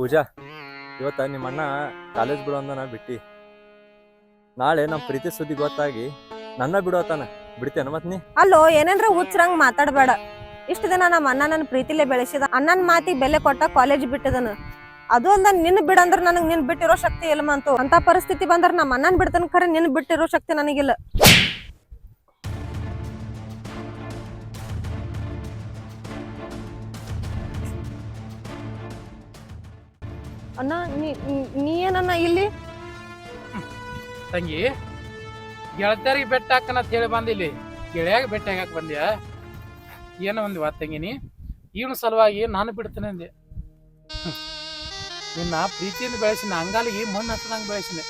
ಪೂಜಾ, ಇವತ್ತ ನಿಮ್ಮ ಅಣ್ಣ ಕಾಲೇಜ್ ಬಿಡು ಅಂದನ ಬಿಟ್ಟಿ. ನಾಳೆ ನಮ್ಮ ಪ್ರೀತಿ ಸುದ್ದಿ ಗೊತ್ತಾಗಿ ನನ್ನ ಬಿಡೋತಾನ ಬಿಡ್ತೇನ ಮತ್ ನೀ? ಅಲ್ಲೋ ಏನಂದ್ರ ಹುಚ್ಚರಂಗ್ ಮಾತಾಡಬೇಡ. ಇಷ್ಟ ದಿನ ನಮ್ಮ ಅಣ್ಣ ನನ್ನ ಪ್ರೀತಿಲೇ ಬೆಳೆಸಿದ. ಅಣ್ಣನ ಮಾತಿಗೆ ಬೆಲೆ ಕೊಟ್ಟ ಕಾಲೇಜ್ ಬಿಟ್ಟಿದನು. ಅದು ಅಲ್ದ ನಿನ್ ಬಿಡಂದ್ರ ನನಗ್ ನಿನ್ ಬಿಟ್ಟಿರೋ ಶಕ್ತಿ ಇಲ್ಲ ಮಂತು. ಅಂತ ಪರಿಸ್ಥಿತಿ ಬಂದ್ರ ನಮ್ಮ ಅಣ್ಣನ್ ಬಿಡ್ತಾನ ಖರೆ ನಿನ್ ಬಿಟ್ಟಿರೋ ಶಕ್ತಿ ನನಗಿಲ್ಲ. ಅಣ್ಣ, ನೀ ಏನನ್ನ ಇಲ್ಲಿ? ತಂಗಿ, ಗೆಳತಿಯರಿಗೆ ಬೆಟ್ಟ ಹಾಕನಂತ ಹೇಳಿ ಬಂದಿಲ್ಲಿ. ಗೆಳೆಯಾಗ ಬೆಟ್ಟ ಹಾಕಕ್ ಬಂದ್ಯಾ? ಏನೋ ಒಂದು ತಂಗಿನಿ ಇವನ ಸಲುವಾಗಿ ನಾನು ಬಿಡ್ತೇನೆ ಅಂದೆ. ನಿನ್ನ ಪ್ರೀತಿಯಿಂದ ಬೆಳೆಸಿನ ಅಂಗಾಲಿಗೆ ಮಣ್ಣು ಹತ್ತದಂಗೆ ಬೆಳೆಸಿನಿ.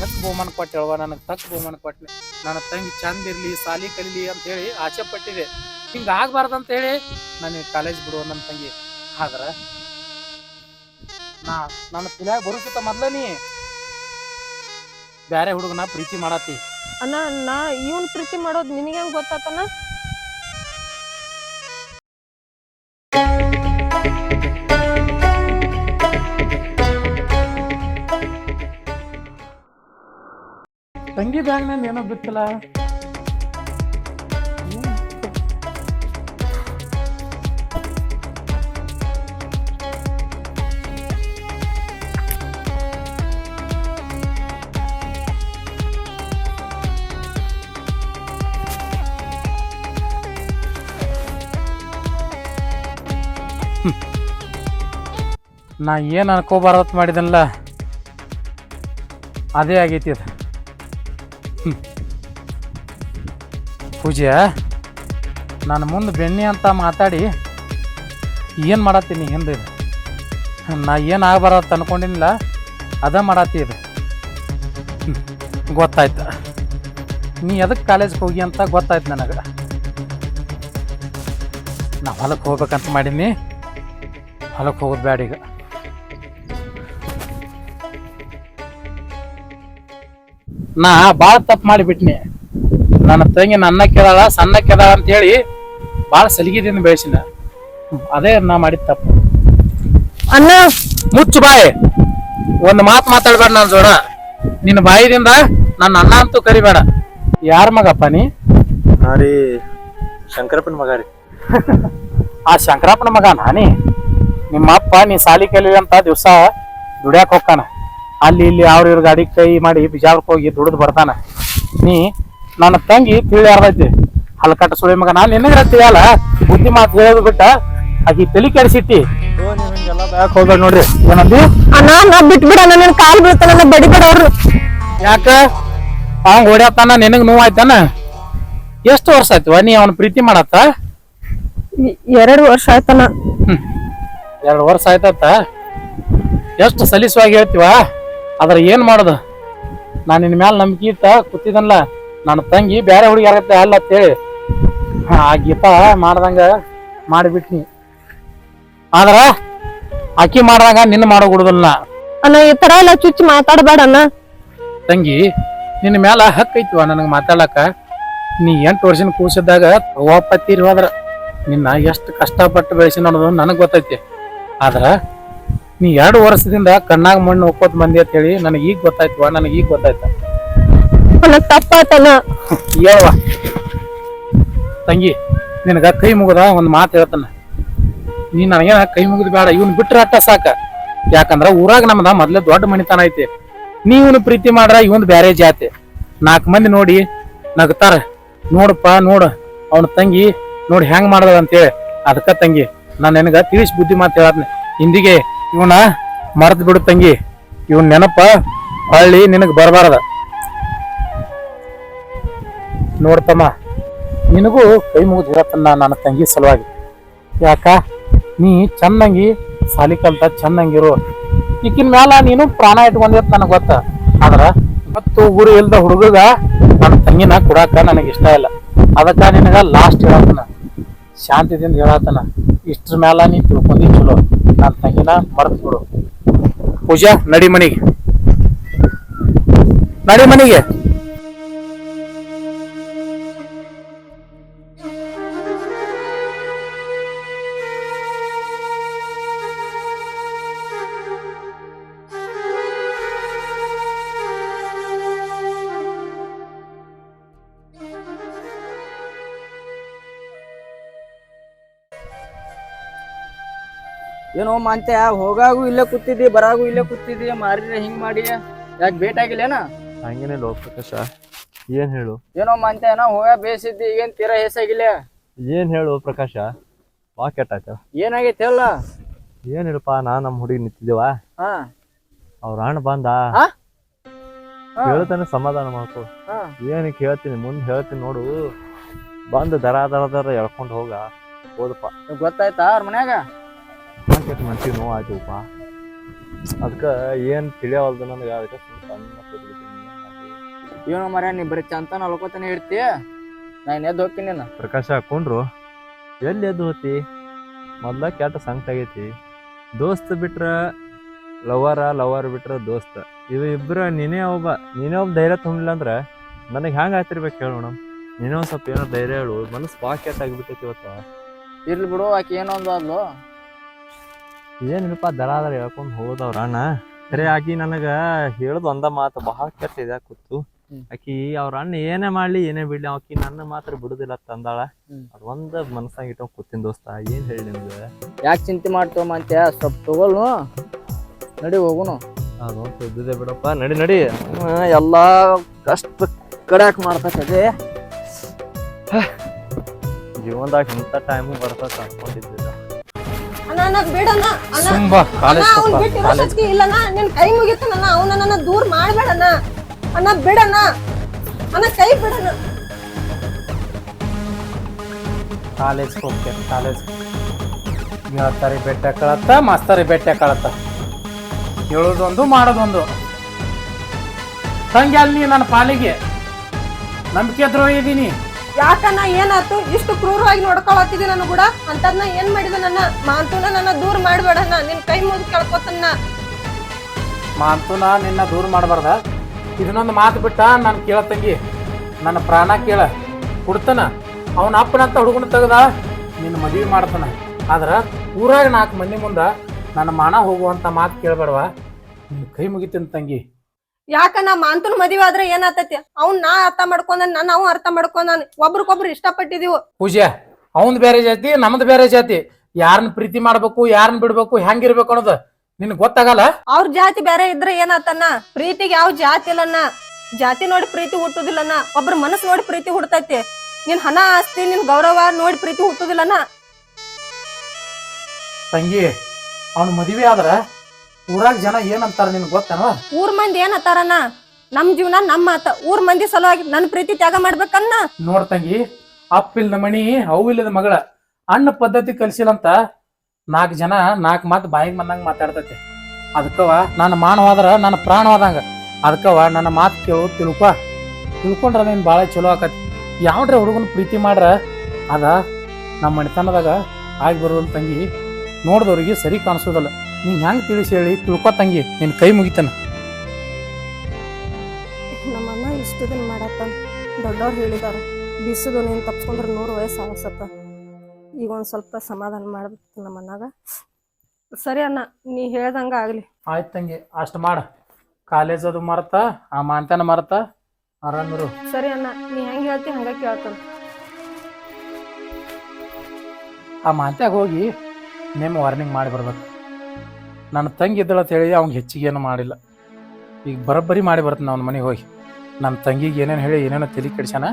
ತಕ್ಕ ಬಹುಮಾನ ಕೊಟ್ಟೆ ಹೇಳುವ ನನಗೆ? ತಕ್ಕ ಬಹುಮಾನ ಕೊಟ್ಟನೆ ನನ್ನ ತಂಗಿ ಚಂದ ಇರಲಿ, ಸಾಲಿ ಕಲೀಲಿ ಅಂತ ಹೇಳಿ ಆಸೆ ಪಟ್ಟಿದೆ. ಹಿಂಗ ಆಗ್ಬಾರ್ದು ಅಂತ ಹೇಳಿ ನನಗೆ ಕಾಲೇಜ್ ಬಿಡುವ ನನ್ನ ತಂಗಿ. ಆದ್ರ ನಾ ನನ್ನ ತಲೆಯಾಗ ಬರುಕಿತ ಮೊದ್ಲ ನೀ. ಬ್ಯಾರೆ ಹುಡುಗನ ಪ್ರೀತಿ ಮಾಡತ್ತಿ. ಅಣ್ಣ ನಾ ಇವನ್ ಪ್ರೀತಿ ಮಾಡೋದು ನಿನಗೆ ಹೆಂಗ್ ಗೊತ್ತಾತನ ತಂಗಿ ಬ್ಯಾಗ್ನಲ್ಲಿ ಏನೋ ಬಿತ್ತಲ್ಲ ನಾ ಏನು ಅನ್ಕೋಬಾರತ್ ಮಾಡಿದನಲ್ಲ ಅದೇ ಆಗೈತಿ ಅದು. ಪೂಜೆ, ನಾನು ಮುಂದೆ ಬೆಣ್ಣೆ ಅಂತ ಮಾತಾಡಿ ಏನು ಮಾಡತ್ತೀನಿ ಹಿಂದೆ? ನಾ ಏನು ಆಗಬಾರತ್ ಅನ್ಕೊಂಡಿಲ್ಲ ಅದ ಮಾಡತ್ತಿ ಇದು. ಗೊತ್ತಾಯ್ತು ನೀ ಎದಕ್ಕೆ ಕಾಲೇಜ್ಗೆ ಹೋಗಿ ಅಂತ ಗೊತ್ತಾಯ್ತು ನನಗೆ ನಾ ಹೊಲಕ್ಕೆ ಹೋಗ್ಬೇಕಂತ ಮಾಡೀನಿ ಹೊಲಕ್ಕೆ ಹೋಗೋದು ಬ್ಯಾಡ ಈಗ ನಾ ಬಾಳ ತಪ್ಪು ಮಾಡಿಬಿಟ್ನಿ. ನನ್ನ ತಂಗಿ ನನ್ನ ಕೆದಾಳ ಸಣ್ಣ ಕೆದಾಳ ಅಂತ ಹೇಳಿ ಬಾಳ ಸಲಿಗೆದಿಂದ ಬೆಳೆಸಿನ ಅದೇ ನಾ ಮಾಡಿದ ತಪ್ಪು. ಅಣ್ಣ! ಮುಚ್ಚು ಬಾಯಿ. ಒಂದು ಮಾತು ಮಾತಾಡ್ಬೇಡ ನನ್ನ ಜೋಡ. ನಿನ್ನ ಬಾಯಿದಿಂದ ನನ್ನ ಅಣ್ಣ ಅಂತೂ ಕರಿಬೇಡ. ಯಾರ ಮಗಪ್ಪ ನೀ? ಹಾ ರೀ ಶಂಕರಪ್ಪನ ಮಗ ರೀ. ಆ ಶಂಕರಪ್ಪನ ಮಗ ನಾನಿ. ನಿಮ್ಮ ಅಪ್ಪ ನೀ ಸಾಲಿ ಕಲಿ ಅಂತ ದಿವಸ ದುಡ್ಯಾಕ್ ಹೋಗ್ತಾನ. ಅಲ್ಲಿ ಇಲ್ಲಿ ಅವ್ರ ಇವ್ರ ಗಾಡಿ ಕೈ ಮಾಡಿ ಬಿಜಾರಕ್ಕೆ ಹೋಗಿ ದುಡಿದು ಬರ್ತಾನ. ನೀ ನನ್ನ ತಂಗಿ ತಿಳಿಯಾರ್ದೈತಿ. ಕಟ್ಟ ಸುಳಿ ಮಗ ನಾನು ನಿನಗ್ರ ತಿಳಿಯಲ್ಲ ಬುದ್ಧಿ ಮಾತು ಹೇಳೋದು ಬಿಟ್ಟ ಆಕಿ ತಲಿ ಕೆಡಿಸಿಟ್ಟಿ. ಓ ನೀವು ಹಿಂಗೆಲ್ಲ ಯಾಕೆ ಹೋಗ್ಬೇಡ ನೋಡ್ರಿ. ಏನಂದಿ? ಅಣ್ಣ ನಾ ಬಿಟ್ಬಿಡ ನನ್ನ ಕಾಲ್ ಬೀಳ್ತಾನ ಬಡಿಬೇಡ ಅವ್ರು. ಯಾಕ? ಅವಂಗ ಓಡ್ಯಾತಾನ ನಿನಗ್ ನೋವು ಆಯ್ತಾನ ಎಷ್ಟು ವರ್ಷ ಆಯ್ತು ನೀ ಅವನ ಪ್ರೀತಿ ಮಾಡತ್ತ? ಎರಡು ವರ್ಷ ಆಯ್ತಾನ ಎರಡು ವರ್ಷ ಆಯ್ತತ್ತ? ಎಷ್ಟು ಸಲೀಸವಾಗಿ ಹೇಳ್ತೀವ? ಅದ್ರ ಏನ್ ಮಾಡೋದು? ನಾನು ನಿನ್ನ ಮ್ಯಾಲ ನಂಬಿಕೆ ಇತ್ತ ಕೂತಿದನ್ಲ. ನನ್ನ ತಂಗಿ ಬೇರೆ ಹುಡುಗಿ ಆಗತ್ತೆ ಅಲ್ಲ ಅಂತೇಳಿ. ಆ ಗೀತ ಮಾಡ್ದಂಗ ಮಾಡಿಬಿಟ್ನಿ. ಆದ್ರ ಅಕ್ಕಿ ಮಾಡ್ದಂಗ ನಿನ್ನ ಮಾಡೋಗುಡುದಲ್ಲ ಅಣ್ಣ ಈ ತರ ಎಲ್ಲ ಚುಚ್ಚಿ ಮಾತಾಡಬೇಡ ಅಣ್ಣ ತಂಗಿ ನಿನ್ನ ಮ್ಯಾಲ ಹಕ್ಕ ಐತಿವ ನನಗೆ ಮಾತಾಡಕ ನೀ ಎಂಟು ವರ್ಷನ ಕೂಸಿದ್ದಾಗ ಹೋದ್ರ ನಿನ್ನ ಎಷ್ಟು ಕಷ್ಟಪಟ್ಟು ಬೆಳೆಸಿ ನೋಡೋದು ನನಗೆ ಗೊತ್ತೈತಿ. ಆದ್ರ ನೀ ಎರಡು ವರ್ಷದಿಂದ ಕಣ್ಣಾಗ ಮಣ್ಣು ಒಕ್ಕೋತ್ ಮಂದಿ ಅಂತ ಹೇಳಿ ನನಗೆ ಈಗ ಗೊತ್ತಾಯ್ತವ ನನಗೆ ಈಗ ಗೊತ್ತಾಯ್ತ. ಅಣ್ಣ ತಪ್ಪಾತನ. ಹೇಳುವ. ತಂಗಿ ನಿನಗ ಕೈ ಮುಗದ ಒಂದು ಮಾತು ಹೇಳ್ತಾನ. ನೀ ನನಗೆ ಕೈ ಮುಗಿದ್ ಬೇಡ ಇವ್ನು ಬಿಟ್ರ ಅಟ್ಟ ಸಾಕ. ಯಾಕಂದ್ರ ಊರಾಗ ನಮ್ದ ಮೊದ್ಲೇ ದೊಡ್ಡ ಮನಿತನ ಐತಿ. ನೀ ಇವನು ಪ್ರೀತಿ ಮಾಡ್ರ ಇವನ್ ಬ್ಯಾರೆ ಜಾತಿ. ನಾಲ್ಕು ಮಂದಿ ನೋಡಿ ನಗ್ತಾರ. ನೋಡಪ್ಪ ನೋಡು. ಅವನ ತಂಗಿ ನೋಡಿ ಹೆಂಗ್ ಮಾಡದ ಅಂತೇಳಿ ಅದಕ್ಕ ತಂಗಿ ನಾನು ನಿನಗ ತಿಳಿಸಿ ಬುದ್ಧಿ ಮಾತು ಹೇಳತ್ನೆ. ಹಿಂದಿಗೆ ಇವನ ಮರೆತು ಬಿಡು ತಂಗಿ. ಇವನ್ ನೆನಪ ಹಳ್ಳಿ ನಿನಗ್ ಬರಬಾರ್ದ. ನೋಡ್ತಮ್ಮ ನಿನಗೂ ಕೈ ಮುಗಿದು ಹೇಳತ್ತನ್ನ ನನ್ನ ತಂಗಿ ಸಲುವಾಗಿ. ಯಾಕ? ನೀ ಚೆನ್ನಾಗಿ ಸಾಲಿ ಕಲ್ತ ಚೆನ್ನಾಗಿರು ಈಕಿನ ಮ್ಯಾಲ ನೀನು ಪ್ರಾಣ ಇಟ್ಕೊಂಡಿರ್ತ ನನಗೆ ಗೊತ್ತ. ಆದ್ರ ಮತ್ತು ಊರು ಇಲ್ದ ಹುಡುಗಗ ನನ್ನ ತಂಗಿನ ಕೊಡಾಕ ನನಗೆ ಇಷ್ಟ ಇಲ್ಲ. ಅದಕ್ಕ ನಿನಗ ಲಾಸ್ಟ್ ಹೇಳತ್ತನ ಶಾಂತಿದಿಂದ ಹೇಳತ್ತನ ಇಷ್ಟ್ರ ಮ್ಯಾಲ ನೀ ತಿಳ್ಕೊಂಡಿ ಚಲೋ. ನನ್ನ ತಂಗಿನ ಮರ್ತ್ ಬಿಡು ಪೂಜಾ ನಡಿ ಮನಿಗೆ. ನಡಿ ಮನಿಗೆ. ಏನೋ ಮಾಂತ್ಯ ಹೋಗಾಗೂ ಇಲ್ಲೇ ಕೂತಿದ್ದಿ ಬರಾಗೂ ಇಲ್ಲೇ ಕೂತಿದ್ದಿ ಮಾರಿದ್ರೆ ಹಿಂಗ್ ಮಾಡಿ. ಯಾಕೆ ಭೇಟಾಗಿಲ್ಲೇನ ಹಂಗೇನೆ ಲೋ ಪ್ರಕಾಶ. ಏನ್ ಹೇಳು? ಏನೋ ಏನೋ ಹೋಗ ಬೇಸಿದ್ದಿ ಈಗೇನ್ ತೀರಾ ಹೇಸಾಗಿಲ್ಲ? ಏನ್ ಹೇಳು ಪ್ರಕಾಶ? ಬಾ ಕೆಟ್ಟಾಯ್ತ ಏನಾಗೈತೆ ಅಲ್ಲ ಏನ್ ಹೇಳಪ್ಪ ನಾ ನಮ್ಮ ಹುಡುಗಿ ನಿಂತಿದ್ದೇವ? ಹಾ. ಅವ್ರ ಅಣ್ಣ ಬಂದ. ಹೇಳ್ತಾನೆ ಸಮಾಧಾನ ಮಾಡ್ಕೊ. ಹಾ. ಏನಕ್ಕೆ ಹೇಳ್ತೀನಿ ಮುಂದೆ ಹೇಳ್ತೀನಿ ನೋಡು. ಬಂದು ದರ ದರ ದರ ಎಳ್ಕೊಂಡು ಹೋಗ. ಹೋದಪ್ಪ ಗೊತ್ತಾಯ್ತಾ ಅವ್ರ ಮನ್ಯಾಗ? ಕೆಟ್ಟ ಮನ್ಸಿಗೆ ನೋವು ಆಯ್ತುಪ್ಪ ಅದಕ್ಕೆ ಏನು ತಿಳಿಯವಲ್ದು ನನಗೆ ಅದಕ್ಕೆ. ಏನೋ ಮರ ನೀ ಬರೀ ಚಂತ ನಲ್ಕೋತಾನೆ ಇರ್ತಿ. ನಾನು ಎದ್ದು ಹೋಗ್ತೀನಿ ನಾನು. ಪ್ರಕಾಶ ಹಾಕೊಂಡ್ರು. ಎಲ್ಲಿ ಎದ್ದು ಹೋತಿ? ಮೊದ್ಲ ಕೆಟ್ಟ ಸಂಕಟ ಆಗೈತಿ. ದೋಸ್ತ್ ಬಿಟ್ರ ಲವರ ಲವರ್ ಬಿಟ್ರ ದೋಸ್ತ. ಇವ ಇಬ್ಬರ ನೀನೇ ಒಬ್ಬ ನೀನೇ ಒಬ್ಬ ಧೈರ್ಯ ತುಂಬಿಲ್ಲ ಅಂದ್ರೆ ನನಗೆ ಹ್ಯಾಂಗ ಆಯ್ತಿರ್ಬೇಕು ಹೇಳು ಮೇಡಮ್ ನೀನೇ ಒಂದ್ ಸ್ವಲ್ಪ ಏನೋ ಧೈರ್ಯ ಹೇಳು. ಮನಸ್ಸು ಪಾಕೆಟ್ ಕೆಟ್ಟ ಆಗಿಬಿಟ್ಟೈತಿ ಇವತ್ತು. ಇರ್ಲಿ ಬಿಡು ಆಕೆ ಏನೋ ಒಂದು ಅದ್ಲು ಏನಿಲ್ಲಪ್ಪ ದರ ಆದ್ರೆ ಹೇಳ್ಕೊಂಡು ಹೋದವ್ರ ಅಣ್ಣ. ಖರೆ ಆಕಿ ನನಗ ಹೇಳದ್ ಒಂದ ಮಾತು ಬಹಳ ಕೆಟ್ಟ ಇದೆ ಕೂತು. ಆಕಿ ಅವ್ರ ಅಣ್ಣ ಏನೇ ಮಾಡ್ಲಿ ಏನೇ ಬಿಡ್ಲಿ ಆಕಿ ನನ್ನ ಮಾತ್ರ ಬಿಡುದಿಲ್ಲ ತಂದಾಳ. ಅದ್ ಒಂದ್ ಮನಸ್ಸಾಗ ಇಟ್ಕೊಂಡ್ ಕೂತಿನ ದೋಸ್ತ ಏನ್ ಹೇಳಿ ನಿಮ್ಗೆ? ಯಾಕೆ ಚಿಂತೆ ಮಾಡ್ತೋಮ ಅಂತ ಸ್ವಲ್ಪ ತಗೊಳ್ನು. ನಡಿ ಹೋಗುನು. ಅದು ಇದ್ದಿದೆ ಬಿಡಪ್ಪ. ನಡಿ ನಡಿ. ಎಲ್ಲಾ ಕಷ್ಟ ಕಡ್ಯಾಕ್ ಮಾಡ್ತದೆ ಜೀವನದಾಗ ಇಂಥ ಟೈಮು ಬರ್ತದೆ ಅನ್ಕೊಂಡಿದ್ದಿಲ್ಲ ಅಣ್ಣ. ಬಿಡೋಣ ಬಿಡಣ್ಣ ಅಣ್ಣ ಅವ್ನ್ ಬಿಟ್ಟಿರೋ ಶಕ್ತಿ ಇಲ್ಲಣ್ಣ ನಿನ್ ಕೈ ಮುಗಿತಣ್ಣ ಅವನ ನನ್ನ ದೂರ ಮಾಡ್ಬೇಡಣ್ಣ. ಅಣ್ಣ ಬಿಡಣ್ಣ. ಅಣ್ಣ ಕೈ ಬಿಡಣ್ಣ. ಕಾಲೇಜ್ ಹೋಗ್ತೇನೆ ಕಾಲೇಜ್. ಹೇಳ್ತಾರೆ ಬೆಟ್ಟ ಕಳತ್ತ ಮಾಸ್ತರಿ ಬೆಟ್ಟ ಕಳತ್ತ. ಹೇಳೋದೊಂದು ಮಾಡೋದೊಂದು. ತಂಗಿ ಅಲ್ಲಿ ನನ್ನ ಪಾಲಿಗೆ. ನಂಬಿಕೆ ದ್ರೋಹ ಇದೀನಿ. ಯಾಕಣ್ಣ ಏನಾತು ಇಷ್ಟು ಕ್ರೂರವಾಗಿ ನೋಡ್ಕೊಳತ್ತಿದಿ ನಾನು ಕೂಡ? ಅಂತದ್ನ ಏನ್ ಮಾಡಿದ ನನ್ನ? ಮಾಂತುನ ನನ್ನ ದೂರ ಮಾಡ್ಬೇಡಣ್ಣ. ನಿನ್ ಕೈ ಮುಗಿದು ಕೇಳ್ಕೊತನ್ನ ಮಾಂತುನ ನಿನ್ನ ದೂರ ಮಾಡಬಾರ್ದ? ಇದನ್ನೊಂದು ಮಾತು ಬಿಟ್ಟ ನಾನು ಕೇಳ ತಂಗಿ. ನನ್ನ ಪ್ರಾಣ ಕೇಳ. ಕುಡ್ತನ ಅವನ ಅಪ್ಪನಂತ ಹುಡುಗನ ತೆಗ್ದ ನಿನ್ನ ಮದುವೆ ಮಾಡ್ತಾನ. ಆದ್ರ ಊರಾಗ ನಾಲ್ಕು ಮಂದಿ ಮುಂದ ನನ್ನ ಮಾನ ಹೋಗುವಂತ ಮಾತು ಕೇಳಬೇಡವಾ? ನಿನ್ನ ಕೈ ಮುಗಿತೀನಿ ತಂಗಿ. ಯಾಕಣ್ಣ ಮಾಂತನ್ ಮದುವೆ ಆದ್ರೆ ಏನಾತತಿ? ಅವ್ನ್ ನಾ ಅರ್ಥ ಮಾಡ್ಕೊಂಡ ನಾನು ಅವ್ ಅರ್ಥ ಮಾಡ್ಕೊಂಡ ಒಬ್ರಿಗೊಬ್ರು ಇಷ್ಟಪಟ್ಟಿದೀವು. ಪೂಜೆ ಅವಂದ್ ಬೇರೆ ಜಾತಿ ನಮ್ದು ಬೇರೆ ಜಾತಿ. ಯಾರನ್ನ ಪ್ರೀತಿ ಮಾಡ್ಬೇಕು ಯಾರನ್ನ ಬಿಡ್ಬೇಕು ಹೆಂಗಿರ್ಬೇಕು ಅನ್ನೋದು ನಿನ್ ಗೊತ್ತಾಗಲ್ಲ? ಅವ್ರ ಜಾತಿ ಬೇರೆ ಇದ್ರೆ ಏನಾತನ್ನ ಪ್ರೀತಿಗೆ ಯಾವ ಜಾತಿ ಇಲ್ಲನ್ನ ಜಾತಿ ನೋಡಿ ಪ್ರೀತಿ ಹುಟ್ಟುದಿಲ್ಲನ ಒಬ್ರ ಮನಸ್ಸು ನೋಡಿ ಪ್ರೀತಿ ಹುಡ್ತೈತಿ ನಿನ್ ಹಣ ಆಸ್ತಿ ನಿನ್ ಗೌರವ ನೋಡಿ ಪ್ರೀತಿ ಹುಟ್ಟುದಿಲ್ಲನ ತಂಗಿ ಅವ್ನ ಮದುವೆ ಆದ್ರ ಊರಾಗ ಜನ ಏನಂತಾರ ನಿನ್ ಗೊತ್ತೇನೋ? ಊರ್ ಮಂದಿ ಏನತ್ತಾರನ ನಮ್ ಜೀವನ ನಮ್ಮ ಮಾತ ಊರ್ ಮಂದಿ ಸಲುವಾಗಿ ನನ್ ಪ್ರೀತಿ ತ್ಯಾಗ ಮಾಡ್ಬೇಕನ್ನ ನೋಡ್ ತಂಗಿ ಅಪ್ಪಿಲ್ದ ಮಣಿ ಅವಿಲ್ಲದ ಮಗಳ ಅಣ್ಣ ಪದ್ಧತಿ ಕಲಿಸಿಲ್ಲಂತ ನಾಲ್ಕು ಜನ ನಾಲ್ಕು ಮಾತು ಬಾಯಿಗೆ ಬಂದಂಗ ಮಾತಾಡ್ತೈತಿ. ಅದಕ್ಕವ ನನ್ನ ಮಾನವಾದ್ರ ನನ್ನ ಪ್ರಾಣವಾದಂಗ. ಅದಕ್ಕವ ನನ್ನ ಮಾತು ಕೇಳು ತಿಳ್ಕೊ. ತಿಳ್ಕೊಂಡ್ರ ನೀನ್ ಭಾಳ ಚಲೋ ಆಕತಿ. ಯಾವ್ದ್ರ ಹುಡುಗನ ಪ್ರೀತಿ ಮಾಡ್ರ? ಅದ ನಮ್ಮ ಮನೆತನದಾಗ ಆಗಿ ಬರೋದ್ ತಂಗಿ ನೋಡಿದವ್ರಿಗೆ ಸರಿ ಕಾಣಿಸೋದಲ್ಲ. ನೀನ್ ಹೆಂಗ್ ತಿಳಿಸಿ ಹೇಳಿ? ತಿಳ್ಕೊ ತಂಗಿ ನಿನ್ ಕೈ ಮುಗಿತಾನ. ನಮ್ಮಮ್ಮ ಇಷ್ಟು ದಿನ ಮಾಡಪ್ಪ ದೊಡ್ಡವ್ರು ಹೇಳಿದಾರ ಬಿಸಿದು ನೀನ್ ತಪ್ಸ್ಕೊಂಡ್ರೆ ನೂರು ವಯಸ್ಸು ಆಗಸತ್ತ. ಈಗ ಒಂದ್ ಸ್ವಲ್ಪ ಸಮಾಧಾನ ಮಾಡ್ಬೇಕು ನಮ್ಮನ್ನಾಗ ಸರಿ ಅಣ್ಣ ನೀ ಹೇಳ್ದಂಗ ಆಗ್ಲಿ. ಆಯ್ತು ತಂಗಿ ಅಷ್ಟು ಮಾಡ. ಕಾಲೇಜ್ ಅದು ಮರತ ಆ ಮಾಂತನ ಮರತ. ಆರಾಮರು ಸರಿ ಅಣ್ಣ ನೀ ಹೆಂಗ್ ಹೇಳ್ತಿ ಹಂಗ ಕೇಳ್ತಾನ. ಆ ಮಾಂತ್ಯಾಗ ಹೋಗಿ ನೇಮ್ ವಾರ್ನಿಂಗ್ ಮಾಡಿ ಬರ್ಬೇಕು. ನನ್ನ ತಂಗಿ ಇದ್ದಳ ಅಂತ ಹೇಳಿ ಅವ್ನಿಗೆ ಹೆಚ್ಚಿಗೆ ಏನು ಮಾಡಿಲ್ಲ. ಈಗ ಬರೋಬ್ಬರಿ ಮಾಡಿ ಬರ್ತಾನೆ ಅವ್ನ ಮನೆಗೆ ಹೋಗಿ. ನನ್ನ ತಂಗಿಗೆ ಏನೇನು ಹೇಳಿ ಏನೇನೋ ತಲೆ ಕೆಡ್ಸ್ಯಾನ?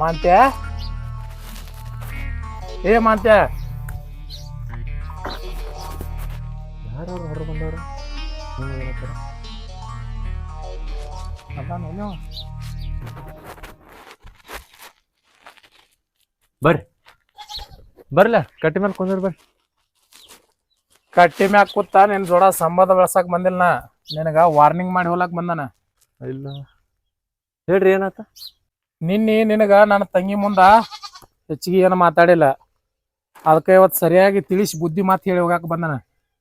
ಮಾಂತ್ಯ? ಏ ಮಾಂತ್ಯ? ಯಾರು ಹೊರಗೆ ಬಂದವ್ರು? ಅದಾನೇನೋ? ಬರ್ರಿ. ಬರ್ಲ ಕಟ್ಟಿ ಮೇಲೆ ಕುಂದ್ರ ಬರ್ರಿ. ಕಟ್ಟಿ ಮ್ಯಾಲ ಕೂತ ನಿನ್ ಜೋಡ ಸಂಬಂಧ ಬೆಳ್ಸಕ್ ಬಂದಿಲ್ಲ ನಾ. ನಿನಗ ವಾರ್ನಿಂಗ್ ಮಾಡಿ ಹೋಲಕ್ ಬಂದನ. ಇಲ್ಲ. ಹೇಳ್ರಿ ಏನಾತ? ನಿನ್ನೆ ನಿನಗ ನನ್ನ ತಂಗಿ ಮುಂದ ಹೆಚ್ಚಿಗೆ ಏನು ಮಾತಾಡಿಲ್ಲ. ಅದಕ್ಕೆ ಇವತ್ತು ಸರಿಯಾಗಿ ತಿಳಿಸಿ ಬುದ್ಧಿ ಮಾತು ಹೇಳಿ ಹೋಗಾಕ ಬಂದನ.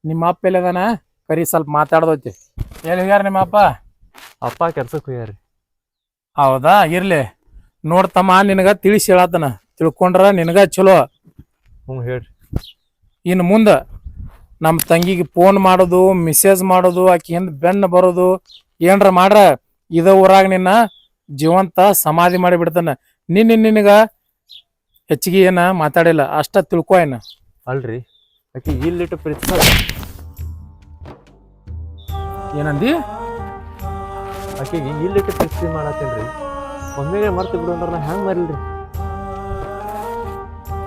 ನಿಮ್ಮ ಅಪ್ಪ ಎಲ್ಲಿದಾನ ಕರಿ ಸ್ವಲ್ಪ ಮಾತಾಡ್ದೈತಿ ಎಲ್ಲಿ ಹೋಗ್ಯಾರ ನಿಮ್ಮ ಅಪ್ಪ? ಅಪ್ಪ ಕೆಲ್ಸಕ್ಕೆ ಹೋಗ್ಯಾರಿ ಹೌದಾ ಇರ್ಲಿ. ನೋಡ್ತಮ್ಮ ನಿನಗ ತಿಳಿಸಿ ಹೇಳತ್ತನ ತಿಳ್ಕೊಂಡ್ರ ನಿನಗ ಚಲೋ. ಹ್ಞೂ ಹೇಳ್ರಿ. ಇನ್ನು ಮುಂದೆ ನಮ್ಮ ತಂಗಿಗೆ ಫೋನ್ ಮಾಡೋದು ಮೆಸೇಜ್ ಮಾಡೋದು ಆಕಿ ಹಿಂದ್ ಬೆನ್ನ ಬರೋದು. ಏನ್ರ ಮಾಡ್ರ ಇದ ಊರಾಗ ನಿನ್ನ ಜೀವಂತ ಸಮಾಧಿ ಮಾಡಿ ಬಿಡ್ತಾನ ನಿನ್ನ ನಿನಗ ಹೆಚ್ಚಿಗೆ ಏನ ಮಾತಾಡಿಲ್ಲ. ಅಷ್ಟ ತಿಳ್ಕೊ ಏನ. ಅಲ್ರಿ. ಆಕಿ ಇಲ್ಲಿಟ್ಟು ಪ್ರೀತಿ ಏನಂದಿ? ಆಕಿಗೆ ಇಲ್ಲಿಟ್ಟು ಪ್ರೀತಿ ಮಾಡತ್ತೇನ್ರಿ. ಒಮ್ಮೆಗೆ ಮರ್ತು ಬಿಡು ಅಂದ್ರೆ ನಾ ಹೆಂಗ್ ಮರಿಲ್ರಿ?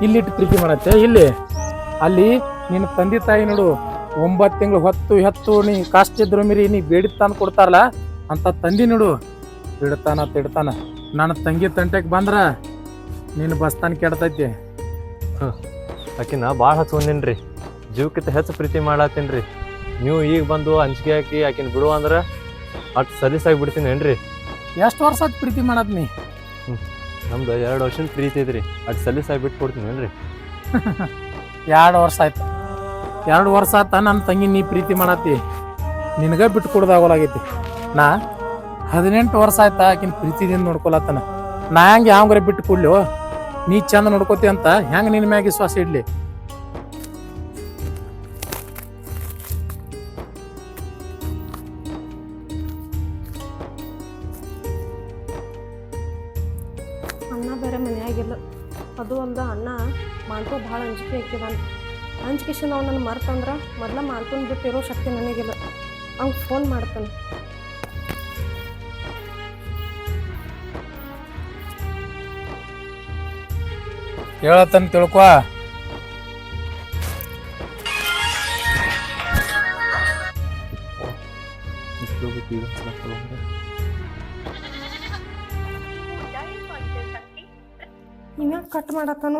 ಇಲ್ಲಿಟ್ಟು ಪ್ರೀತಿ ಮಾಡತ್ತೆ, ಇಲ್ಲಿ. ಅಲ್ಲಿ ನಿನ್ನ ತಂದೆ ತಾಯಿ ನೋಡು, ಒಂಬತ್ತು ತಿಂಗಳು ಹೊತ್ತು ಹೆತ್ತು ನೀ ಕಾಸ್ಟ್ ಇದ್ರು ಮೀರಿ, ನೀ ಬೇಡಿ ತಂದು ಕೊಡ್ತಾರಲ್ಲ, ಅಂತ ತಂದಿ ನೋಡು. ಬಿಡ್ತಾನ, ತಿಡ್ತಾನ. ನನ್ನ ತಂಗಿ ತಂಟೆಗೆ ಬಂದ್ರ ನಿನ್ನ ಬಸ್ತಾನ ಕೆಡ್ತೈತಿ. ಆಕಿನ ಭಾಳ ಹಚ್ಕೊಂಡೇನ್ರಿ ಜೀವಕ್ಕಿಂತ ಹೆಚ್ಚು ಪ್ರೀತಿ ಮಾಡತ್ತೀನಿ ರೀ ನೀವು ಈಗ ಬಂದು ಅಂಜಿಕೆ ಹಾಕಿ ಆಕಿನ ಬಿಡು ಅಂದ್ರೆ ಅಟ್ ಸಲೀಸಾಗಿ ಬಿಡ್ತೀನಿ ಏನ್ರಿ? ಎಷ್ಟು ವರ್ಷ ಆಯ್ತು ಪ್ರೀತಿ ಮಾಡತ್ ನೀ ನಮ್ದು ಎರಡು ವರ್ಷದ ಪ್ರೀತಿ ಐತ್ರಿ. ಅದು ಸಲೀಸಾಗಿ ಬಿಟ್ಟು ಕೊಡ್ತೀನಿ ಏನ್ರಿ? ಎರಡು ವರ್ಷ ಆಯ್ತು. ಎರಡು ವರ್ಷ ಆತ ನನ್ನ ತಂಗಿ ನೀ ಪ್ರೀತಿ ಮಾಡತ್ತಿ. ನಿನಗ ಬಿಟ್ಟು ಕೊಡ್ದಾಗೋಲಾಗೈತಿ ನಾ ಹದಿನೆಂಟು ವರ್ಷ ಆಯ್ತಾ ಆಕಿನ ಪ್ರೀತಿದಿಂದ ನೋಡ್ಕೊಲತ್ತನ ನಾ ಹೆಂಗೆ ಯಾವಂಗ್ರೆ ಬಿಟ್ಟು ಕೊಡ್ಲಿ ನೀ ಚಂದ ನೋಡ್ಕೋತಿ ಅಂತ ಹೆಂಗೆ ನಿನ್ನ ಮ್ಯಾಗ ವಿಶ್ವಾಸ ಇಡ್ಲಿ? ಬೇರೆ ಮನೆಯಾಗಿಲ್ಲ. ಅದು ಒಂದು ಅಣ್ಣ ಮಾಂತು ಭಾಳ ಅಂಜಿಕೆ ಹಾಕಿದಾನ ಅಂಜಿಕೆಶಿಂದ ಅವ್ನು ನನ್ನ ಮರ್ತಂದ್ರೆ ಮೊದಲ ಮಾಡ್ಕೊಂಡು ಬಿಟ್ಟಿರೋ ಶಕ್ತಿ ನನಗಿಲ್ಲ ಅವ್ನು ಫೋನ್ ಮಾಡ್ತಾನೆ. ಹೇಳತ್ತನ್ ತಿಳ್ಕೊ.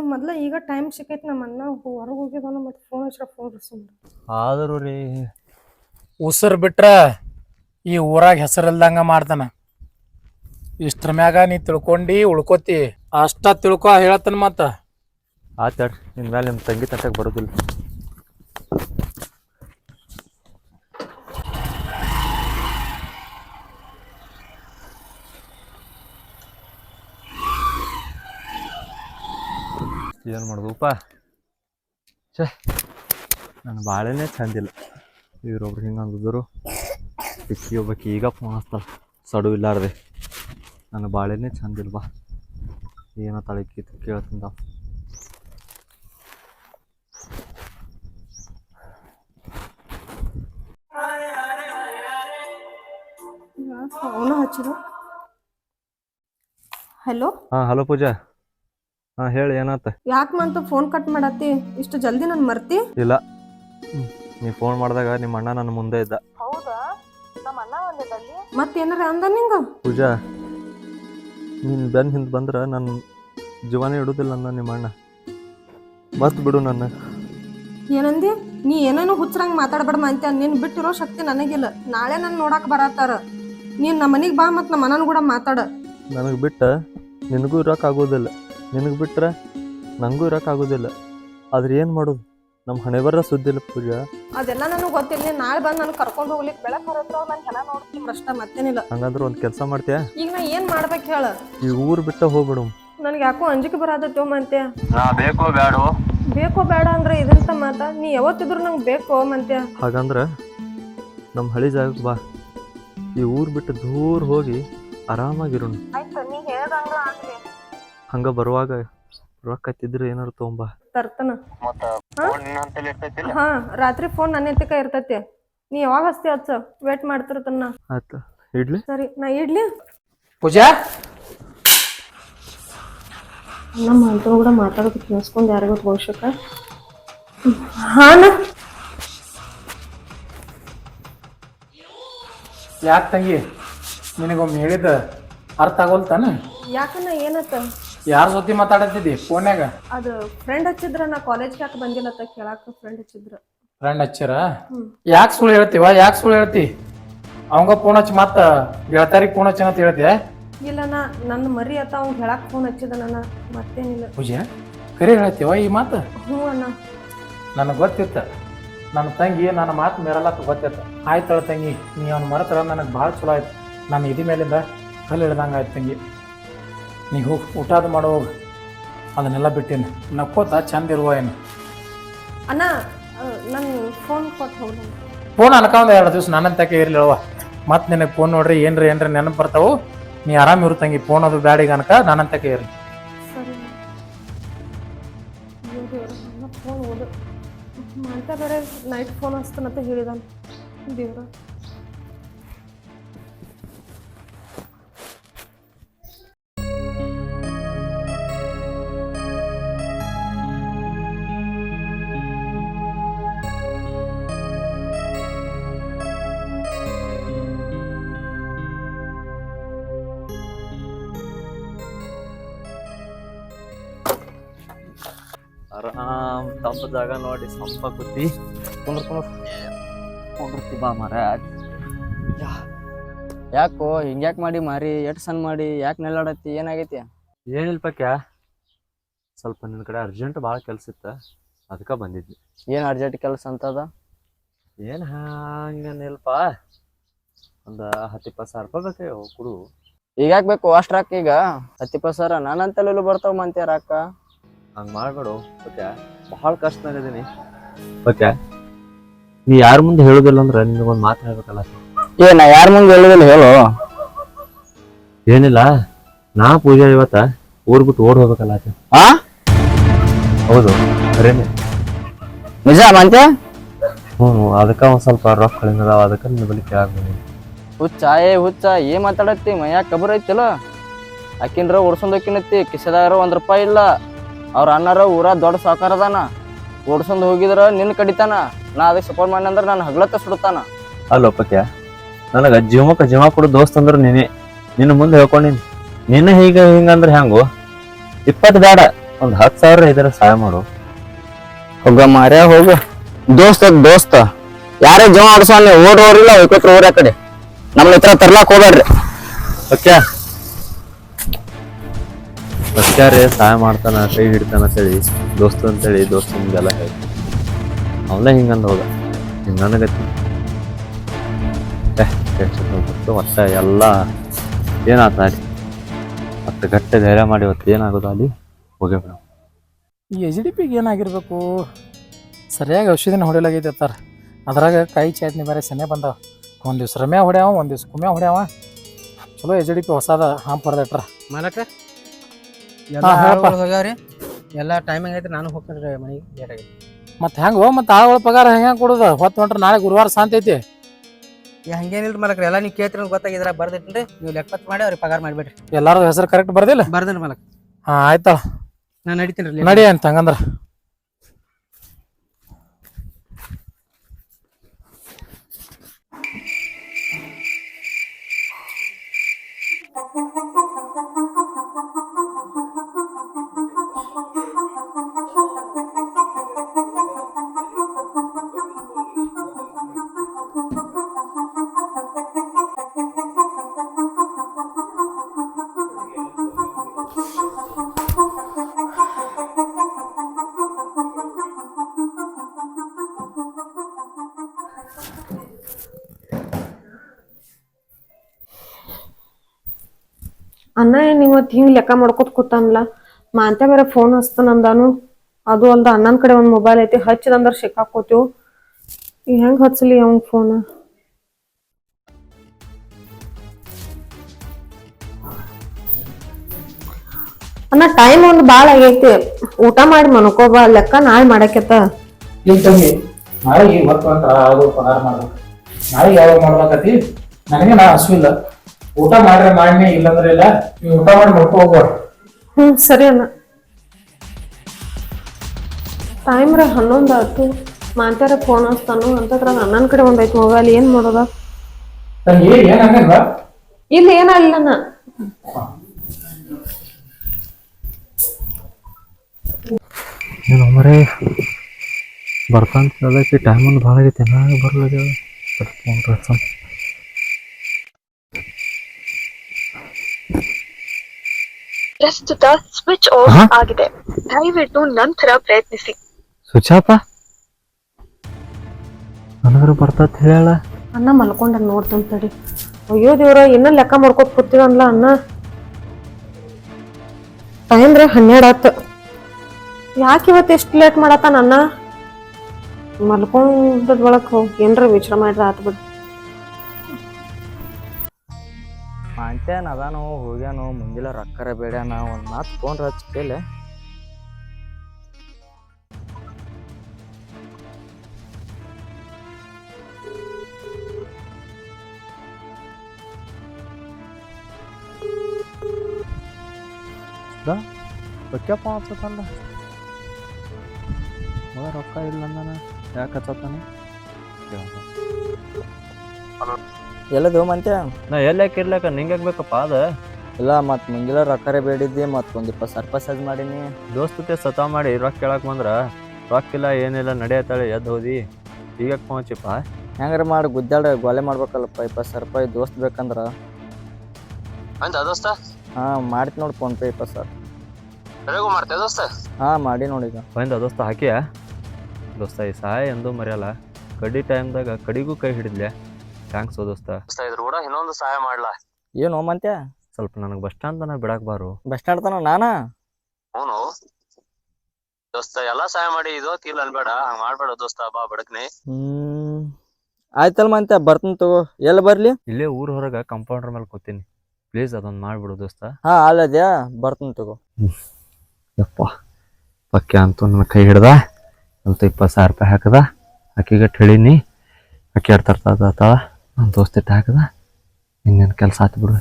ಮಾಡತ್ತಾನು ಮೊದ್ಲ ಈಗ ಟೈಮ್ ಸಿಕ್ಕೈತಿ ನಮ್ಮ ಅಣ್ಣ ಹೊರಗೆ ಹೋಗಿದಾನ ಮತ್ತೆ ಫೋನ್ ಹಚ್ಚಿರ ಫೋನ್ ರಿಸೀವ್ ಆದರೂ ರೀ. ಉಸಿರು ಬಿಟ್ರ ಈ ಊರಾಗ ಹೆಸರಿಲ್ದಂಗ ಮಾಡ್ತಾನ. ಇಷ್ಟ್ರ ಮ್ಯಾಗ ನೀ ತಿಳ್ಕೊಂಡಿ ಉಳ್ಕೋತಿ. ಅಷ್ಟ ತಿಳ್ಕೊ ಹೇಳತ್ತನ ಮತ್ತ. ಆತಾಡ್ರಿ ನಿನ್ ಮೇಲೆ ನಿಮ್ಮ ತಂಗಿ ತಟ್ಟಕ್ಕೆ ಬರೋದಿಲ್ಲ. ಏನು ಮಾಡೋದಪ್ಪ ಛೇ ನನ್ನ ಬಾಳೆನೇ ಚಂದಿಲ್ಲ ಇವ್ರೊಬ್ರು ಹಿಂಗೆ ಅಂದಿದ್ರು. ಪಿಕ್ಕಿ ಒಬ್ಬಕ್ಕೆ ಈಗ ಫೋನ್ ಸಡು ಇಲ್ಲಾರ್ದೆ. ನನ್ನ ಬಾಳೆನೇ ಚಂದಿಲ್ಲ ಬಾ. ಏನೋ ತಳಕಿ ಕೇಳ್ತಿಂದ. ಹಲೋ ಹಾಂ ಹಲೋ ಪೂಜಾ. ಹಾಂ ಹೇಳಿ ಏನಾತ? ಯಾಕೆ ಮಂತು ಫೋನ್ ಕಟ್ ಮಾಡತ್ತಿ? ಇಷ್ಟು ಜಲ್ದಿ ನನ್ ಮರ್ತಿ? ಇಲ್ಲ. ನೀ ಫೋನ್ ಮಾಡಿದಾಗ ನಿಮ್ಮ ಅಣ್ಣ ನನ್ನ ಮುಂದೆ ಇದ್ದ. ಹೌದಾ? ನಮ್ಮ ಅಣ್ಣ ಒಂದಿದ್ದಲ್ಲಿ ಮತ್ತೇನಾರ ಅಂದ ನಿಂಗ? ಪೂಜಾ ನೀನು ಬೆನ್ನ ಹಿಂದೆ ಬಂದ್ರೆ ನನ್ನ ಜೀವನೇ ಇಡುದಿಲ್ಲ ಅಂದ ನಿಮ್ಮ ಅಣ್ಣ. ಮತ್ ಬಿಡು ನನ್ನ. ಏನಂದಿ? ನೀ ಏನೇನು ಹುಚ್ಚರಂಗ್ ಮಾತಾಡ್ಬೇಡ ಅಂತ ನಿನ್ ಬಿಟ್ಟಿರೋ ಶಕ್ತಿ ನನಗಿಲ್ಲ. ನಾಳೆ ನನ್ ನೋಡಕ್ ಬರತ್ತಾರ. ನೀನ್ ನಮ್ಮ ಮನಿಗ್ ಬಾ ಮತ್ ನಮ್ಮ ಅಣ್ಣನ ಕೂಡ ಮಾತಾಡ. ನನಗೆ ಬಿಟ್ಟ ನಿನಗೂ ಇರೋಕ್ಕಾಗೋದಿಲ್ಲ ನಿನಗೆ ಬಿಟ್ಟರೆ ನನಗೂ ಇರೋಕ್ಕಾಗೋದಿಲ್ಲ. ಆದ್ರೆ ಏನು ಮಾಡೋದು? ನಮ್ಮ ಹಣೆ ಬರ ಸುದ್ದಿಲ್ಲ ಪೂಜಾ. ಅದೆಲ್ಲ ನನಗೆ ಗೊತ್ತಿಲ್ಲ ನೀನ್ ನಾಳೆ ಬಂದು ನನಗೆ ಕರ್ಕೊಂಡು ಹೋಗ್ಲಿಕ್ಕೆ ಬೆಳಕ್ ಬರತ್ತೋ ನಾನು ಹೆಣ ನೋಡ್ತೀನಿ ಪ್ರಶ್ನೆ ಮತ್ತೇನಿಲ್ಲ. ಹಂಗಂದ್ರೆ ಒಂದು ಕೆಲಸ ಮಾಡ್ತೀಯಾ? ಈಗ ನಾ ಏನು ಮಾಡ್ಬೇಕು ಹೇಳ? ಈ ಊರು ಬಿಟ್ಟು ಹೋಗ್ಬಿಡು. ನನಗೆ ಯಾಕೋ ಅಂಜಿಕೆ ಬರತ್ತೋ ಮಂತ್ಯ. ನಾ ಬೇಕೋ ಬೇಡೋ ಬೇಕೋ ಬೇಡ ಅಂದ್ರೆ ಇದಂತ ಮಾತ. ನೀ ಯಾವತ್ತಿದ್ರು ನಂಗೆ ಬೇಕೋ ಮಂತ್ಯ? ಹಾಗಂದ್ರೆ ನಮ್ಮ ಹಳಿ ಜಾಗಕ್ಕೆ ಬಾ. ಈ ಊರು ಬಿಟ್ಟು ದೂರ ಹೋಗಿ ಆರಾಮಾಗಿರೋಣ. ಹಂಗ ಬರುವಾಗ ರೊಕ್ಕ ತಿದ್ರೆ ಏನಾರು ತೊಗೊಂಬ. ತರ್ತನ. ಹಾ? ರಾತ್ರಿ ಫೋನ್ ನನ್ನ ಎತ್ತಿಕ ಇರ್ತೈತಿ. ನೀ ಯಾವಾಗ ಹಸ್ತಿ ಹಚ್ಚ? ವೇಟ್ ಮಾಡ್ತಿರ್ತನ ಆಯ್ತು ಇಡ್ಲಿ? ಸರಿ ನಾ ಇಡ್ಲಿ. ಪೂಜಾ? ನಮ್ಮ ಅಂತ ಕೂಡ ಮಾತಾಡೋದು ಕೇಳಿಸ್ಕೊಂಡು ಯಾರಿಗೂ ಭವಿಷ್ಯಕ್ಕ. ಹಾನ? ಯಾಕೆ ತಂಗಿ? ನಿನಗೊಮ್ಮೆ ಹೇಳಿದ ಅರ್ಥ ಆಗೋಲ್ತಾನ? ಯಾಕನ್ನ ಏನತ್ತ? ಯಾರ ಜೊತೆ ಮಾತಾಡತ್ತಿದ್ದಿ ಫೋನ್ಯಾಗ? ಅದು ಫ್ರೆಂಡ್ ಹಚ್ಚಿದ್ರ ನಾ ಕಾಲೇಜ್ ಯಾಕೆ ಬಂದಿಲ್ಲ ಅಂತ ಕೇಳಾಕ ಫ್ರೆಂಡ್ ಹಚ್ಚಿದ್ರ. ಫ್ರೆಂಡ್ ಹಚ್ಚಿರ. ಯಾಕೆ ಸುಳ್ಳು ಹೇಳ್ತೀವ? ಯಾಕೆ ಸುಳ್ಳು ಹೇಳ್ತಿ? ಅವಂಗ ಫೋನ್ ಹಚ್ಚಿ ಮತ್ತ ಗೆಳತಾರಿಗೆ ಫೋನ್ ಹಚ್ಚಿ ಅಂತ ಹೇಳ್ತೀಯ? ಇಲ್ಲ ನಾ ನನ್ನ ಮರಿ ಅತ್ತ ಅವ್ನ್ ಹೇಳಾಕ ಫೋನ್ ಹಚ್ಚಿದ ನನ್ನ ಮತ್ತೇನಿಲ್ಲ. ಪೂಜೆ ಕರೆ ಹೇಳ್ತೀವ ಈ ಮಾತು? ಹ್ಞೂ ಅಣ್ಣ. ನನಗೆ ಗೊತ್ತಿತ್ತ. ನನ್ನ ತಂಗಿ ನನ್ನ ಮಾತು ಮೇರಲ್ಲಕ್ಕ ಗೊತ್ತಿತ್ತ. ಆಯ್ತಳ ತಂಗಿ ನೀ ಅವ್ನ ಮರತರ ನನಗೆ ಭಾಳ ಚಲೋ ಆಯ್ತು. ನಾನು ಇದಿ ಮೇಲಿಂದ ಕಲ್ಲು ಹಿಡ್ದಂಗೆ ಆಯ್ತು ತಂಗಿ. ನೀ ಹೋಗಿ ಊಟ ಅದು ಮಾಡೋ ಹೋಗು. ಅದನ್ನೆಲ್ಲ ಬಿಟ್ಟೇನು. ನಕ್ಕೋತ ಚಂದ ಇರುವ ಏನು? ಅಣ್ಣ ನನ್ನ ಫೋನ್ ಕೊಟ್ಟು ಹೋಗಿ ಫೋನ್ ಅನ್ಕೊಂಡ್ ಎರಡು ದಿವಸ ನನ್ನಂತಕ್ಕೆ ಇರ್ಲಿಲ್ವ ಮತ್ತೆ ನಿನಗೆ ಫೋನ್ ನೋಡ್ರಿ ಏನ್ರಿ ಏನ್ರಿ ನೆನಪು ಬರ್ತಾವು? ನೀ ಆರಾಮ ಇರು ತಂಗಿ ಫೋನ್ ಅದು ಬ್ಯಾಡಿ ಗನಕ ಅನ್ಕ ನಾನಂತಕ್ಕೆ ಇರಲಿ? ಸರಿ. ಫೋನ್ ಓದು. ಮಾಡ್ತಾ ಬೇರೆ ನೈಟ್ ಫೋನ್ ಹಚ್ತಾನಂತ ಹೇಳಿದಾನ. ದೇವ್ರ. ಆರಾಮ್ ತಂಪ ಜಾಗ ನೋಡಿ ಸಂಪ ಕುತ್ತಿ. ಕುಂದ್ರ ಕುಂದ್ರ ಕುಂದ್ರತಿ ಬಾ ಮಾರ ಯಾಕೋ ಹಿಂಗ್ಯಾಕ್ ಮಾಡಿ ಮಾರಿ ಎಟ್ ಸಣ್ಣ ಮಾಡಿ ಯಾಕೆ ನೆಲ್ಲಾಡತ್ತಿ ಏನಾಗೈತಿ? ಏನಿಲ್ಲ ಕ್ಯಾ ಸ್ವಲ್ಪ ನಿನ್ನ ಕಡೆ ಅರ್ಜೆಂಟ್ ಭಾಳ ಕೆಲಸ ಇತ್ತ ಅದಕ್ಕೆ ಬಂದಿದ್ವಿ ಏನು ಅರ್ಜೆಂಟ್ ಕೆಲಸ ಅಂತದ ಏನು ಹಂಗನಿಲ್ಪ ಒಂದು ಹತ್ತು ಇಪ್ಪತ್ತು ಸಾವಿರ ರೂಪಾಯಿ ಬೇಕು ಕೊಡು. ಈಗ ಯಾಕೆ ಬೇಕು ಅಷ್ಟ್ ರೊಕ್ಕ ಈಗ? ಹತ್ತಿ ಸಾವಿರ ನಾನಂತಲ್ಲೂ ಬರ್ತಾವ ಮಂತ್ಯ ರೊಕ್ಕ ಹಂಗೆ ಮಾಡ್ಬೇಡು ಓಕೆ? ಭಾಳ ಕಷ್ಟನಾಗದೀನಿ ಓಕೆ? ನೀ ಯಾರ ಮುಂದೆ ಹೇಳೋದಿಲ್ಲ ಅಂದ್ರೆ ನಿನಗೊಂದು ಮಾತು ಹೇಳ್ಬೇಕಲ್ಲ? ಏ ನಾ ಯಾರ ಮುಂದೆ ಹೇಳೋದಿಲ್ಲ ಹೇಳು. ಏನಿಲ್ಲ ನಾ ಪೂಜೆ ಇವತ್ತ ಊರ್ ಬಿಟ್ಟು ಓಡ್ ಹೋಗ್ಬೇಕಲ್ಲ ಆತ ಆ? ಹೌದು ಖರೇನೆ ನಿಜ ಮಂತೆ ಹ್ಞೂ ಅದಕ್ಕೆ ಒಂದು ಸ್ವಲ್ಪ ರೊಕ್ಕ ಕಡಿಮೆ ಅದಾವ ಅದಕ್ಕೆ ನಿನ್ನ ಬಳಿ ಕೇಳಾಕ್ ಬಂದೀನಿ ಹುಚ್ಚ ಏ ಹುಚ್ಚ ಏನ್ ಮಾತಾಡತ್ತಿ? ಮೈಯಾಗ ಕಬರ್ ಐತಿಲ್ಲ? ಅಕ್ಕಿನ್ರ ಓಡ್ಸೊಂದಕ್ಕಿನತ್ತಿ ಕಿಸೆದಾರ ಒಂದ್ ರೂಪಾಯಿ ಇಲ್ಲ. ಅವ್ರ ಅಣ್ಣಾರ ಊರ ದೊಡ್ಡ ಸಾಕಾರ ಅದಾನ. ಓಡ್ಸೊಂದ್ ಹೋಗಿದ್ರ ನಿನ್ ಕಡಿತಾನ. ನಾ ಅದಕ್ಕೆ ಸಪೋರ್ಟ್ ಮಾಡಿ ಅಂದ್ರೆ ನಾನು ಹಗ್ಲತ್ತ ಸುಡ್ತಾನ. ಅಲ್ಲ ಒಪ್ಪಕ್ಯ ನನಗೆ ಜೀವಕ್ಕೆ ಜೀವ ಕೊಡು ದೋಸ್ತ್ ಅಂದ್ರೆ ನೀನೆ. ನಿನ್ನ ಮುಂದೆ ಹೇಳ್ಕೊಂಡಿನಿ. ನಿನ್ನ ಹೀಗ ಹಿಂಗಂದ್ರೆ ಹೆಂಗು? ಇಪ್ಪತ್ತು ಬೇಡ ಒಂದು ಹತ್ತು ಸಾವಿರ ಇದರ ಸಹಾಯ ಮಾಡು. ಹೋಗ ಮಾರ್ಯ ಹೋಗು. ದೋಸ್ತ ದೋಸ್ತ? ಯಾರೇ ಜೀವ ಆಡ್ಸೋನ್ ಓಡೋರಿಲ್ಲ ಹೋಯ್ಕೋತ್ರ ಊರ ಕಡೆ ನಮ್ಮ ಹತ್ರ ತರ್ಲಾಕ್ ಹೋಗ್ಬೇಡ್ರಿ ಓಕೆ ಬಸ್ಕ್ಯಾರೆ ಸಹಾಯ ಮಾಡ್ತಾನ ಕೈ ಹಿಡ್ತಾನ ಅಂತೇಳಿ ದೋಸ್ತು ಅಂತೇಳಿ ದೋಸ್ತ ಹಿಂಗೆಲ್ಲ ಹೇಳಿ. ಅವನೇ ಹಿಂಗಂದ ಹೋಗ ಹಿಂಗೆ ನನಗತಿ. ಟೆನ್ಷನ್ ಹೋಗ್ಬಿಟ್ಟು ಮತ್ತೆ ಎಲ್ಲ ಏನಾತ ಅಲ್ಲಿ ಮತ್ತೆ ಗಟ್ಟೆ ಧೈರ್ಯ ಮಾಡಿ ಇವತ್ತು ಏನಾಗೋದು ಅಲ್ಲಿ? ಹೋಗಿ ಈ ಎಚ್ ಡಿ ಪಿಗೆ ಏನಾಗಿರ್ಬೇಕು? ಸರಿಯಾಗಿ ಔಷಧಿನ ಹೊಡೆಯಲಾಗೈತೆ ಅತ್ತಾರ. ಅದ್ರಾಗ ಕೈ ಚಟ್ನಿ ಬೇರೆ ಸನ್ನೆ ಬಂದಾವ. ಒಂದು ದಿವ್ಸ ರಮ್ಯಾ ಹೊಡ್ಯಾವ ಒಂದು ದಿವ್ಸ ಕುಮ್ಯಾ ಹೊಡ್ಯಾವ. ಚಲೋ ಎಚ್ ಡಿ ಪಿ ಹೊಸದ ಹಾಂ ಪರ್ದಿಟ್ರ ಮಾಲಕ? ಹಾ, ಹೇಳಪ್ಪ. ಹೋಗ್ಯಾವ್ರಿ ಎಲ್ಲ ಟೈಮಿಂಗ್ ಐತ್ರಿ ನಾನು ಹೋಗ್ತೀನಿ ಮನೆಗೆ ಲೇಟ್ ಆಗಿ. ಮತ್ತೆ ಹೆಂಗ ಮತ್ತೆ ಆಳುಗಳ ಪಗಾರ ಹೆಂಗ ಕೊಡುದು? ಹೊತ್ತು ಹೊಂಟ್ರೆ ನಾಳೆ ಗುರುವಾರ ಶಾಂತಿ ಐತಿ. ಹಂಗೇನಿಲ್ರಿ ಮಾಲಕ್ರ ಎಲ್ಲ ನೀವು ಕೇಳ್ತೀರಿ ಅಂತ ಗೊತ್ತಾಗಿದ್ರ ಬರ್ದಿಟ್ರಿ ನೀವು ಲೆಕ್ಕ ಮಾಡಿ ಅವ್ರಿಗೆ ಪಗಾರ ಮಾಡಿಬಿಡ್ರಿ. ಎಲ್ಲಾರು ಹೆಸರು ಕರೆಕ್ಟ್ ಬರ್ದಿಲ್ಲ? ಬರ್ದಿನ ಮಲಕ್ ಹಾ ಆಯ್ತಾ ನಾನು ನಡೀತೀನಿ ರೀ ನಡಿ ಅಂತ ಹಂಗಂದ್ರ ಅಣ್ಣ, ಏನ್ ಇವತ್ತು ಹಿಂಗ್ ಲೆಕ್ಕ ಮಾಡ್ಕೊತ ಕೂತಾನಲ್ಲ ಮಾಂತೆ ಬೇರೆ ಫೋನ್ ಹಚ್ತಾನಂದಾನು ಅದು ಅಲ್ದ ಅಣ್ಣನ ಕಡೆ ಒಂದು ಮೊಬೈಲ್ ಐತಿ ಹಚ್ಚಿದಂದ್ರ ಸಿಕ್ಕಾಕೋತೀವ್ ಈಗ ಹೆಂಗ್ ಹಚ್ಚಲಿ ಅವ್ನ್ ಫೋನ್ ಅನ್ನ ಟೈಮ್ ಒಂದು ಬಾಳ ಆಗೈತಿ. ಊಟ ಮಾಡಿ ಮನ್ಕೋಬಾ ಲೆಕ್ಕ ನಾಳೆ ಮಾಡಾಕೆತ್ತ ಈಗ ತಂಗಿ ನಾಳೆ ಅಂತ ಅದು ಪಗಾರ ಮಾಡ್ಬೇಕು. ನಾಳೆ ಯಾವಾಗ ಮಾಡ್ಬೇಕತಿ ನನಗೆ ನಾ ಹಸುವಿಲ್ಲ ಊಟ ಮಾಡ್ರೆ ಮಾಡಿ ಇಲ್ಲಂದ್ರೆ ಇಲ್ಲ ನೀವು ಊಟ ಮಾಡಿ ಮಕ್ಕಳು ಹೋಗ್ಬೇಡ ಹ್ಮ್ ಸರಿ ಅಣ್ಣ. ಟೈಮ್ ರೀ ಹನ್ನೊಂದು ಆಯ್ತು. ಮಾಂತ್ಯಾರ ಫೋನ್ ಹಚ್ತಾನು. ಅಂತದ್ರಾಗ ಅಣ್ಣನ ಕಡೆ ಒಂದೈತಿ ಮೊಬೈಲ್ ಏನ್ ಮಾಡೋದ? ಇಲ್ಲ ಏನ್ ಹಂಗಂಗ? ಇಲ್ಲಿ ಏನಾಗಿಲ್ಲ ಅಣ್ಣ. ಏನು ಮರೇ ಬರ್ತಾಂತ ಹೇಳೈತಿ ಟೈಮ್ ಒಂದು ಭಾಳ ಐತಿ ಏನಾಗ ಬರ್ಲಾಗ್ಯಾವ ಫೋನ್ ಪ್ರಸ್ತುತ ಸ್ವಿಚ್ ಆಫ್ ಹಾ? ಆಗಿದೆ. ದಯವಿಟ್ಟು ನಂತರ ಪ್ರಯತ್ನಿಸಿ. ಸುಚಾಪ? ನನಗರ ಬರ್ತತ್ ಹೇಳ. ಅಣ್ಣ ಮಲ್ಕೊಂಡ ನೋಡ್ತಾನ ತಡಿ. ಅಯ್ಯೋ ದೇವ್ರ ಇನ್ನ ಲೆಕ್ಕ ಮಾಡ್ಕೊತ ಕೂತಿರಲ್ಲ ಅಣ್ಣ? ಟೈಮ್ ರೀ ಹನ್ನೆರಡು ಆತು ಯಾಕೆ ಇವತ್ತು ಎಷ್ಟು ಲೇಟ್ ಮಾಡತ್ತಾನ ಅಣ್ಣ? ಮಲ್ಕೊಂಡದ್ ಒಳಗೆ ಹೋಗಿ ಏನ್ರ ವಿಚಾರ ಮಾಡ್ರ ಆತು ಬಿಡ್. ಮತ್ತೇನು ಅದಾನು ಹೋಗ್ಯಾನು ಮುಂದಿಲ್ಲ ರೊಕ್ಕರ ಬೇಡ್ಯಾನ ಒಂದು ಮಾತು ಫೋನ್ ಹಚ್ಚ ಕೇಳಿ ರೊಕ್ಕ ಫೋನ್ ಹಚ್ಚತಾನ ಮಗ ರೊಕ್ಕ ಇಲ್ಲ ಅಂದಾನ ಯಾಕೆ ಹಚ್ಚತಾನ ಎಲ್ಲದು ಮಂತ್ಯ? ನಾ ಎಲ್ಲಕ್ಕೆ ಇರ್ಲಕ್ಕ ನಿಂಗೆ ಬೇಕಪ್ಪ ಅದ? ಇಲ್ಲ ಮತ್ತು ಮುಂಗಿಲ ರೊಕ್ಕರೆ ಬೇಡಿದ್ದೆ ಮತ್ತು ಒಂದಿಪ್ಪ ಸರ್ಪಸ್ ಅದ್ ಮಾಡೀನಿ. ದೋಸ್ತತೆ ಸತ ಮಾಡಿ ರೊಕ್ಕ ಕೇಳಕ್ ಬಂದ್ರ ರೊಕ್ಕ ಇಲ್ಲ ಏನಿಲ್ಲ ನಡೆಯತ್ತಾಳೆ ಎದ್ದು ಹೋದಿ. ಈಗ ಹಚ್ಚಿಪ್ಪ? ಹೆಂಗಾರ ಮಾಡಿ ಗುದ್ದಾಡ ಗೊಲೆ ಮಾಡ್ಬೇಕಲ್ಲಪ್ಪ ಇಪ್ಪ ಸಾವಿರ ರೂಪಾಯಿ ದೋಸ್ತ್ ಬೇಕಂದ್ರ. ಅಂತ ದೋಸ್ತ? ಹಾಂ ಮಾಡ್ತಿ ನೋಡಿ ಫೋನ್ ಪೇ ಇಪ್ಪತ್ತು ಸಾವಿರ. ಸರಿಗೂ ಮಾಡ್ತೇವೆ ದೋಸ್ತ? ಹಾಂ ಮಾಡಿ ನೋಡಿ ಈಗ. ಬಂದ ದೋಸ್ತ ಹಾಕಿಯ? ದೋಸ್ತ ಈ ಸಹಾಯ ಎಂದು ಮರೆಯಲ್ಲ ಕಡಿ ಟೈಮ್ದಾಗ ಕಡಿಗೂ ಕೈ ಹಿಡಿದ್ಲೆ. ಥ್ಯಾಂಕ್ಸ್ ದೋಸ್ತ. ಇದ್ರ ಕೂಡ ಇನ್ನೊಂದು ಸಹಾಯ ಮಾಡ್ಲಾ? ಏನು ಮಂತ್ಯ ಸ್ವಲ್ಪ ನನಗೆ ಬಸ್ ಸ್ಟ್ಯಾಂಡ್ ತನ ಬಿಡಕ್ ಬಾರು. ಬಸ್ ಸ್ಟ್ಯಾಂಡ್ ತನ ನಾನಾ? ಹ್ಞೂ ದೋಸ್ತ ಎಲ್ಲ ಸಹಾಯ ಮಾಡಿ ಇದು ಇಲ್ಲ ಅನ್ಬೇಡ ಹಂಗ ಮಾಡ್ಬೇಡ ದೋಸ್ತ ಬಾ ಬಡಕ್ನೆ. ಹ್ಮ್. ಆಯ್ತಲ್ ಮಂತ್ಯ ಬರ್ತೀನಿ ತಗೋ. ಎಲ್ಲಿ ಬರಲಿ? ಇಲ್ಲೇ ಊರ್ ಹೊರಗ ಕಂಪೌಂಡರ್ ಮೇಲೆ ಕೂತೀನಿ. ಪ್ಲೀಸ್ ಅದೊಂದು ಮಾಡ್ಬಿಡು ದೋಸ್ತ. ಹಾ ಅಲ್ಲದ್ಯಾ ಬರ್ತೀನಿ ತಗೋ. ಯಪ್ಪ. ಪಕ್ಕೆ ಅಂತ ನನ್ನ ಕೈ ಹಿಡ್ದ. ಅಂತ ಇಪ್ಪತ್ತು ಸಾವಿರ ರೂಪಾಯಿ ಹಾಕದ. ಅಕ್ಕಿಗೆ ಹೇಳಿನಿ ಆಕೆ ಎರಡು ತರ್ತಾಳ. ನನ್ನ ದೋಸ್ತ ಹಾಕದ? ಇನ್ನೇನು ಕೆಲಸ ಆತು ಬಿಡು.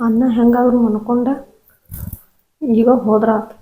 ಅನ್ನ ಹೆಂಗಾದ್ರು ಅನ್ಕೊಂಡ ಈಗ ಹೋದ್ರ ಆತು